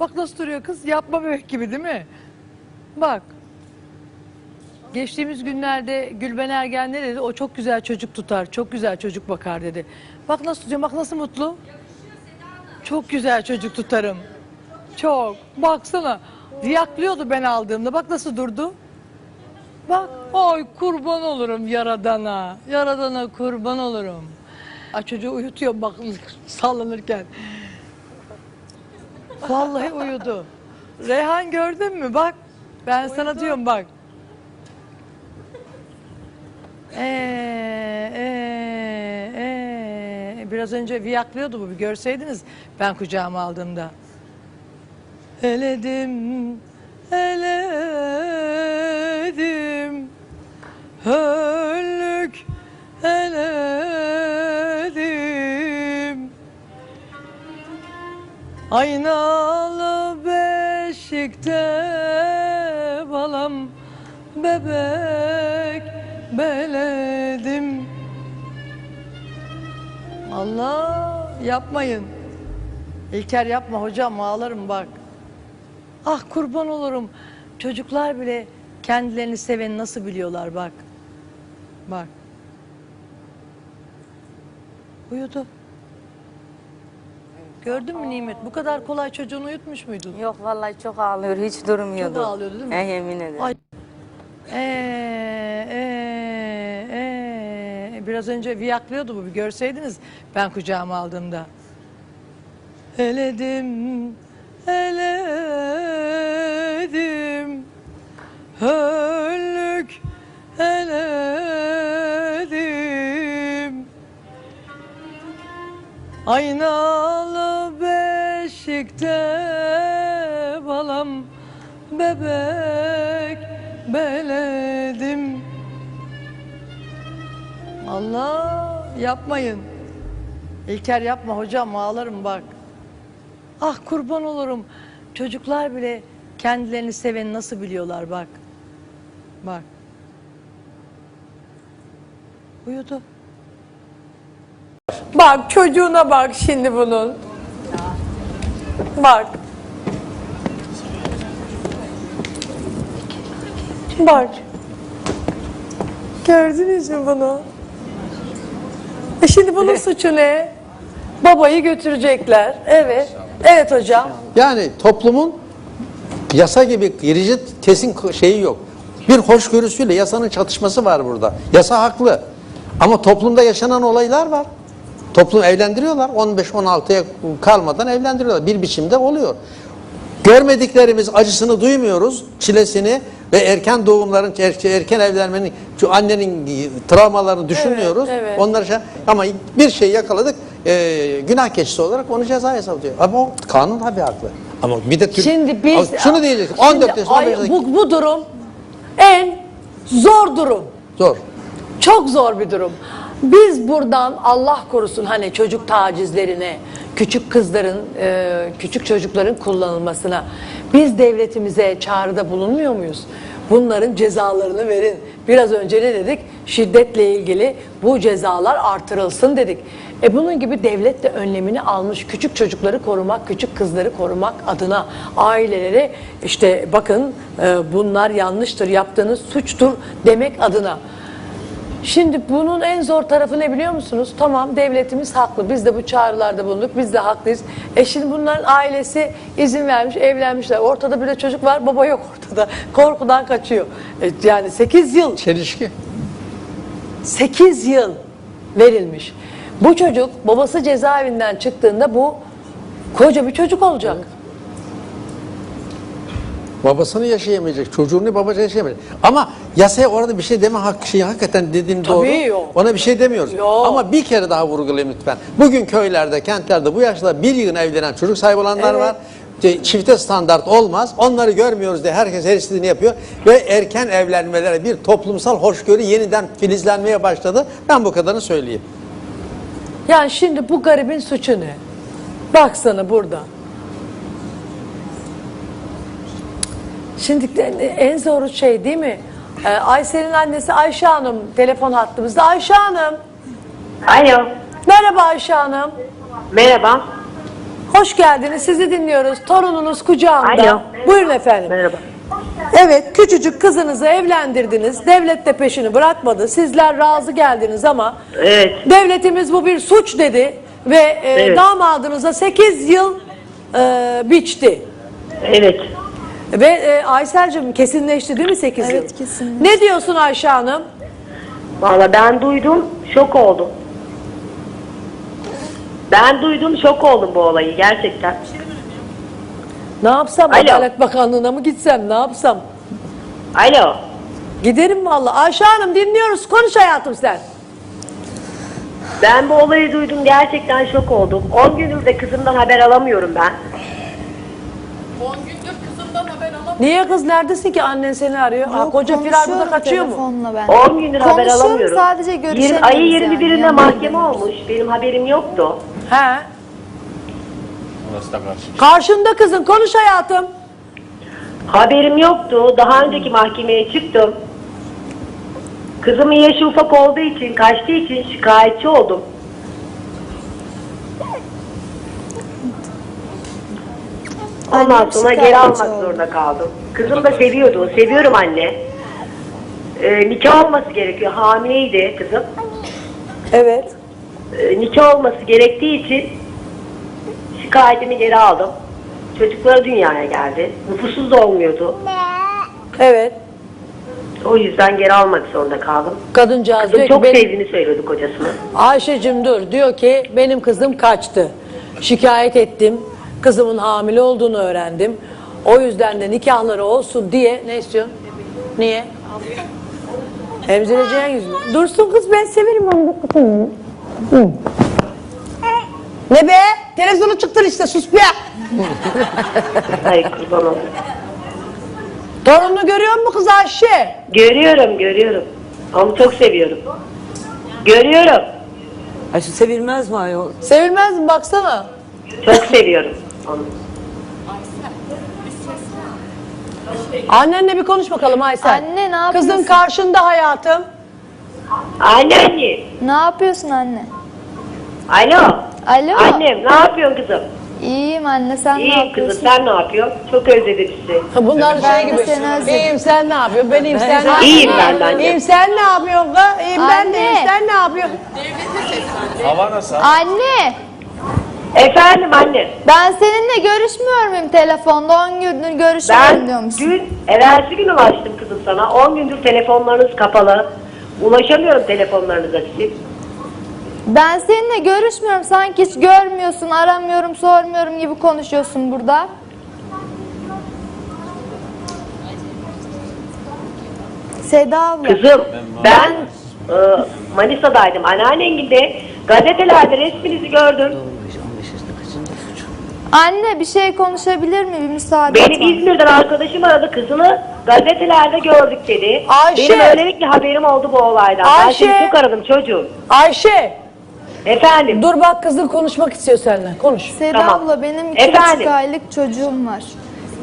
Bak nasıl duruyor kız. Yapma bebek gibi değil mi? Bak. Geçtiğimiz günlerde Gülben Ergen ne dedi? O çok güzel çocuk tutar, çok güzel çocuk bakar dedi. Bak nasıl tutuyor, bak nasıl mutlu. Çok güzel çocuk tutarım. Çok. Baksana. Riyaklıyordu ben aldığımda. Bak nasıl durdu. Bak. Ay kurban olurum yaradana. Yaradana kurban olurum. Ay çocuğu uyutuyorum bak sallanırken. Vallahi uyudu. Reyhan gördün mü? Bak. Ben sana diyorum bak. Ee, ee, ee. Biraz önce viyaklıyordu bu bir görseydiniz ben kucağıma aldığımda. Eledim, Aynalı beşikte balam bebek beledim. Allah yapmayın. İlker yapma hocam ağlarım bak. Ah kurban olurum. Çocuklar bile kendilerini seveni nasıl biliyorlar bak. Bak. Uyudu. Gördün mü Nimet? Bu kadar kolay çocuğunu uyutmuş muydun? Yok vallahi çok ağlıyor, hiç durmuyordu. Çok ağlıyordu değil mi? E, yemin ederim. Ay. Ee, ee, ee. Biraz önce viyaklıyordu bu bir görseydiniz ben kucağıma aldığımda. Eledim, eledim, höllük eledim. Aynalı beşikte balam bebek beledim. Allah yapmayın. İlker yapma hocam ağlarım bak. Ah kurban olurum. Çocuklar bile kendilerini seveni nasıl biliyorlar bak. Bak. Uyudu. Bak çocuğuna bak şimdi bunun. Bak. Bak. Gördünüz mü bunu? E şimdi bunun suçu ne? Babayı götürecekler. Evet. Evet hocam. Yani toplumun yasa gibi rigid kesin şeyi yok. Bir hoşgörüsüyle yasanın çatışması var burada. Yasa haklı. Ama toplumda yaşanan olaylar var. Toplum evlendiriyorlar. 15-16'ya kalmadan evlendiriyorlar. Bir biçimde oluyor. Görmediklerimiz acısını duymuyoruz, çilesini ve erken doğumların, er- erken evlenmenin, şu annenin travmalarını düşünmüyoruz. evet. Onları şey, ama bir şey yakaladık, e, günah keçisi olarak onu cezaya salıyor. Ama o kanun tabii haklı. Ama bir de Türk, Şimdi biz şunu diyecek, Şimdi 14 yaşında ay, 15 yaşında- bu, bu durum en zor durum. zor. Çok zor bir durum. Biz buradan Allah korusun hani çocuk tacizlerine, küçük kızların, e, küçük çocukların kullanılmasına biz devletimize çağrıda bulunmuyor muyuz? Bunların cezalarını verin. Biraz önce ne dedik? Şiddetle ilgili bu cezalar artırılsın dedik. E bunun gibi devlet de önlemini almış küçük çocukları korumak, küçük kızları korumak adına ailelere işte bakın e, bunlar yanlıştır, yaptığınız suçtur demek adına. Şimdi bunun en zor tarafı ne biliyor musunuz? Tamam devletimiz haklı. Biz de bu çağrılarda bulunduk. Biz de haklıyız. E şimdi bunların ailesi izin vermiş, evlenmişler. Ortada bir de çocuk var, baba yok ortada. Korkudan kaçıyor. E yani 8 yıl, Çelişki. 8 yıl verilmiş. Bu çocuk babası cezaevinden çıktığında bu koca bir çocuk olacak. Babasını yaşayamayacak, çocuğunu babası yaşayamayacak. Ama yasaya orada bir şey deme hakkı şey hakikaten dediğin Tabii doğru. yok. Ona bir şey demiyoruz. Yok. Ama bir kere daha vurgulayayım lütfen. Bugün köylerde, kentlerde bu yaşta bir yıl evlenen çocuk sahibi olanlar Evet. var. İşte Çifte standart olmaz. Onları görmüyoruz diye herkes her istediğini yapıyor. Ve erken evlenmelere bir toplumsal hoşgörü yeniden filizlenmeye başladı. Ben bu kadarını söyleyeyim. Yani şimdi bu garibin suçu ne? Baksana burada. Şimdi en zoru şey değil mi? Ee, Aysel'in annesi Ayşe Hanım telefon hattımızda. Ayşe Hanım. Alo, Merhaba Ayşe Hanım. merhaba. Hoş geldiniz. Sizi dinliyoruz. Torununuz kucağında. Alo. Buyurun efendim. Merhaba. Evet, küçücük kızınızı evlendirdiniz. Devlet de peşini bırakmadı. Sizler razı geldiniz ama Evet. devletimiz bu bir suç dedi ve e, Evet. damadınıza 8 yıl e, biçti. Evet. Ve e, Aysel'cim kesinleşti değil mi 8 yıl? Evet, kesinleşti. Ne diyorsun Ayşe Hanım? Valla ben duydum, şok oldum. Ben duydum, şok oldum bu olayı gerçekten. Ne yapsam? Alo. Adalet Bakanlığı'na mı gitsem? Ne yapsam? Alo. Giderim valla. Ayşe Hanım dinliyoruz. Konuş hayatım sen. Ben bu olayı duydum, gerçekten şok oldum. 10 gündür de kızımdan haber alamıyorum ben. Niye kız neredesin ki annen seni arıyor? Ha, Yok, koca Firar burada konuşuyorum kaçıyor mu? telefonla Ben. 10 gündür haber Konuşuyorum, alamıyorum. sadece Yirmi- görüşemiyoruz Ayı yani, 21'inde yanına mahkeme olmuş. Benim haberim yoktu. He. Karşında kızın konuş hayatım. Haberim yoktu. Daha önceki mahkemeye çıktım. Kızımın yaşı ufak olduğu için, kaçtığı için şikayetçi oldum. Ondan sonra geri almak zorunda kaldım. Kızım da seviyordu. Seviyorum anne. Ee, nikah olması gerekiyor. Hamileydi kızım. Evet. Ee, nikah olması gerektiği için şikayetimi geri aldım. Çocukları dünyaya geldi. Nüfusuz da olmuyordu. Evet. O yüzden geri almak zorunda kaldım. Kadıncağız Kızım diyor çok benim, sevdiğini söylüyordu kocasını. Ayşe'cim dur diyor ki benim kızım kaçtı. Şikayet ettim. Kızımın hamile olduğunu öğrendim. O yüzden de nikahları olsun diye ne istiyorsun? Niye? Emzireceğin yüzünü. Dursun kız ben severim onu. Hı. Ne be? Televizyona çıktın işte sus be. Ay kurban olayım. Torununu görüyor musun kız Ayşe? Görüyorum, görüyorum. Onu çok seviyorum. Görüyorum. Ayşe sevilmez mi ayol? Sevilmez mi baksana. Çok seviyorum. Annenle bir konuş bakalım Aysel. Anne, ne yapıyorsun? Kızın karşında hayatım. Anne anne. Ne yapıyorsun anne? Alo. Alo. Annem ne yapıyorsun kızım? İyiyim anne sen ne İyiyim yapıyorsun? kızım sen ne yapıyorsun? Çok özledim sizi. Bunlar Ben şey de gibi. seni özledim. İyiyim sen ne yapıyorsun? Ben iyiyim sen ne yapıyorsun? İyiyim ben de anne. İyiyim sen ne yapıyorsun? kız? İyiyim ben de Anne. iyiyim sen ne yapıyorsun? Anne Efendim anne. ben seninle görüşmüyor muyum telefonda 10 gündür görüşmüyorum Ben diyormuşsun. dün evvelsi gün ulaştım kızım sana. 10 gündür telefonlarınız kapalı. Ulaşamıyorum telefonlarınıza sizin. Ben seninle görüşmüyorum sanki hiç görmüyorsun aramıyorum sormuyorum gibi konuşuyorsun burada. Seda abla. Kızım ben e, Manisa'daydım. Anneannengilde gazetelerde resminizi gördüm. Anne bir şey konuşabilir mi bir müsaade Benim bana. İzmir'den arkadaşım aradı kızını gazetelerde gördük dedi. Ayşe! Benim öylelikle haberim oldu bu olaydan. Ben Ayşe! seni çok aradım çocuğum. Ayşe Efendim. dur bak kızın konuşmak istiyor seninle. Konuş. Seda Tamam. abla benim iki Efendim? buçuk aylık çocuğum var.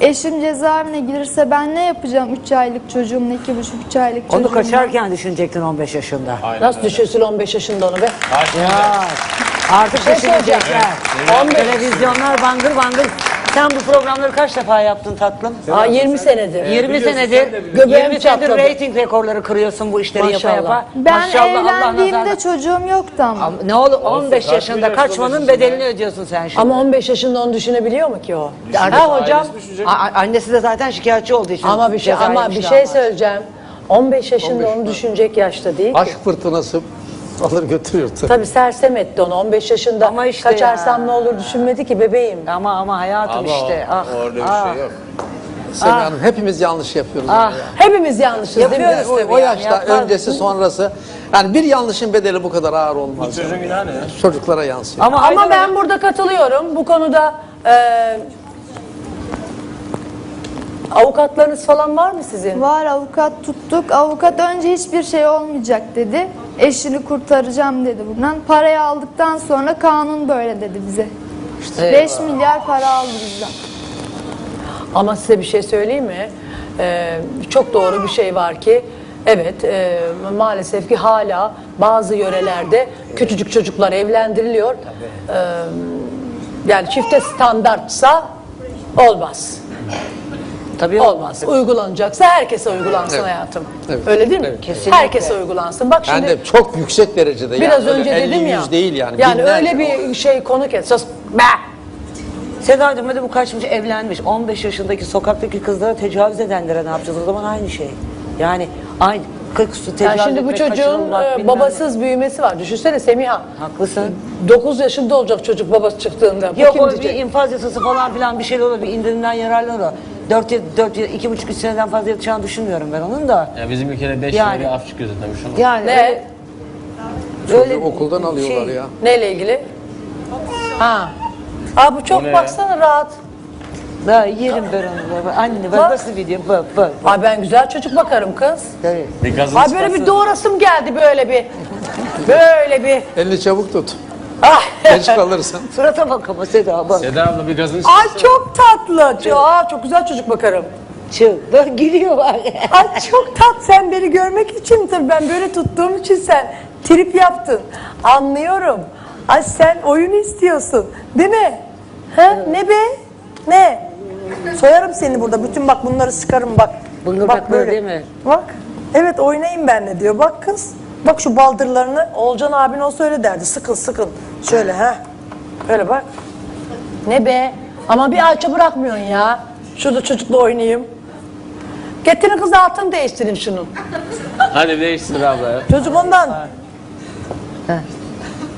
Eşim cezaevine girerse ben ne yapacağım 3 aylık çocuğumla iki buçuk üç aylık çocuğumla? Onu kaçarken düşünecektin 15 yaşında. Nasıl düşürsün 15 yaşında onu be? Ya artık şey düşünecekler. Televizyonlar bangır bangır. Sen bu programları kaç defa yaptın tatlım? Aa, 20 senedir. 20 senedir, Göbeğim 20 senedir çatladı. reyting rekorları kırıyorsun bu işleri Maşallah. yapa yapa. Ben evlendiğimde nazardan- çocuğum yoktu ama. Ama Ne olur 15 yaşında kaçmanın bedelini ödüyorsun sen şimdi. Ama 15 yaşında onu düşünebiliyor mu ki o? Ha hocam? A- a- annesi de zaten şikayetçi olduğu için. Ama bir şey ama bir şey var. söyleyeceğim. 15 yaşında onu düşünecek yaşta değil ki. Aşk fırtınası alır götürüyor. tabii. Tabii sersem etti onu 15 yaşında. Ama işte Kaçarsam ya. ne olur düşünmedi ki bebeğim. Ama ama hayatım Ama işte. o- ah, orada bir ah. şey yok. Semih Hanım hepimiz yanlış yapıyoruz. Ah. yani. Hepimiz yanlışız değil mi? Yapıyoruz O, tabii o yani, yaşta yapar. öncesi sonrası yani bir yanlışın bedeli bu kadar ağır olmaz. Çocuğun günahı ne ya? Çocuklara yansıyor. Ama, Ama ben Hanım- burada katılıyorum. Bu konuda e, avukatlarınız falan var mı sizin? Var avukat tuttuk. Avukat önce hiçbir şey olmayacak dedi. Eşini kurtaracağım dedi buradan. Parayı aldıktan sonra kanun böyle dedi bize. 5 milyar para aldı bizden. Ama size bir şey söyleyeyim mi? Ee, çok doğru bir şey var ki evet e, maalesef ki hala bazı yörelerde küçücük çocuklar evlendiriliyor. Ee, Yani çifte standartsa olmaz. Tabii Olmaz. Uygulanacaksa herkese uygulansın Evet. hayatım. Evet. Öyle değil mi? Evet. Kesinlikle. Herkese uygulansın. Bak Ben şimdi de çok yüksek derecede. biraz yani öyle önce 50, dedim ya. 100 değil yani. Yani binlerce. öyle bir şey konuk et. Sus. Be. Sedacığım hadi bu kaçmış evlenmiş. 15 yaşındaki sokaktaki kızlara tecavüz edenlere ne yapacağız? O zaman aynı şey. Yani aynı. Kırk su tecavüz Yani şimdi bu etmek, çocuğun kaçırılmak, e, bilmem babasız büyümesi var. Düşünsene Semiha. ne. Haklısın. 9 yaşında olacak çocuk babası çıktığında. Bu Yok kim o bir diyecek? infaz yasası falan filan bir şeyler olur. Bir indirimden yararlanır o. 4 yıl, 4 yıl, 2,5 seneden fazla yatacağını düşünmüyorum ben onun da. Ya bizim ülkede 5 Yani. yani. af çıkıyor zaten şu an. Yani Ne? öyle, Çocuğu okuldan alıyorlar şey- ya. Neyle ilgili? Ha. Aa bu çok O ne ya? baksana rahat. Da yerim ben onu. Bak, Anne Bak. bak nasıl video bak bak. Ay ben güzel çocuk bakarım kız. Tabii. Bir gazını Ay böyle bir çıkarsın. doğrasım geldi böyle bir. Böyle bir. Elini çabuk tut. Ah. Geç kalırsın. Surata bak ama Seda bak. Seda abla bir gazını Ay çok tatlı. Çok, aa, çok güzel çocuk bakarım. Çık. Bak gülüyor bak. Ay çok tat sen beni görmek için tabii ben böyle tuttuğum için sen trip yaptın. Anlıyorum. Ay sen oyun istiyorsun. Değil mi? Ha? Ne be? Ne? Soyarım seni burada. Bütün bak bunları sıkarım bak. Bıngıldakları değil mi? Bak. Evet oynayayım benle diyor. Bak kız. Bak şu baldırlarını. Olcan abin olsa öyle derdi. Sıkın sıkın. Şöyle ha. Öyle bak. Ne be? Ama bir alça bırakmıyorsun ya. Şurada çocukla oynayayım. Getirin kız altını değiştirin şunu. Hadi değiştir abla ya. Çocuk ondan.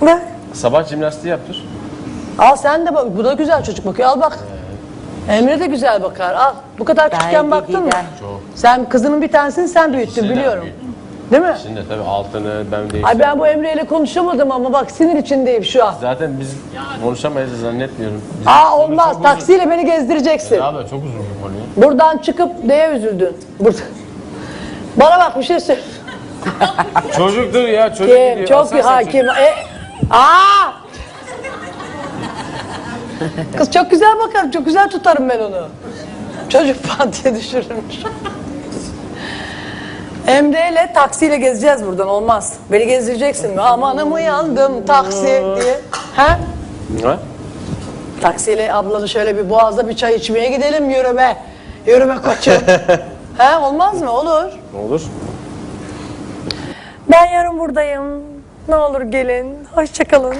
Bak. Sabah jimnastiği yaptır. Al sen de bak. Bu da güzel çocuk bakıyor. Al bak. Emre de güzel bakar. Al. Bu kadar küçükken baktın mı? Çok. Sen kızının bir tanesini sen büyüttün biliyorum. büyüttüm. Değil mi? Şimdi tabii altını ben değiştirdim. Ay ben bu Emre ile konuşamadım ama bak sinir içindeyim şu an. Zaten biz konuşamayız zannetmiyorum. Bizim Aa konu olmaz. çok uzun. Taksiyle beni gezdireceksin. Ya abla çok uzun bir konu ya. Buradan çıkıp neye üzüldün? Burada. Bana bak bir şey söyle. Çocuktur ya çocuk Kim? gidiyor. Çok bir hakim. E, aa! Kız çok güzel bakar, çok güzel tutarım ben onu. Çocuk pantiye düşürürüm. Emre ile taksiyle gezeceğiz buradan olmaz. Beni gezdireceksin mi? Amanım uyandım taksi diye. Ha? çocuk. Ha? Taksiyle ablanı şöyle bir boğazda bir çay içmeye gidelim yürü be. Yürü be koçum. ha olmaz mı? Olur. Olur. Ben yarın buradayım. Ne olur gelin. Hoşçakalın.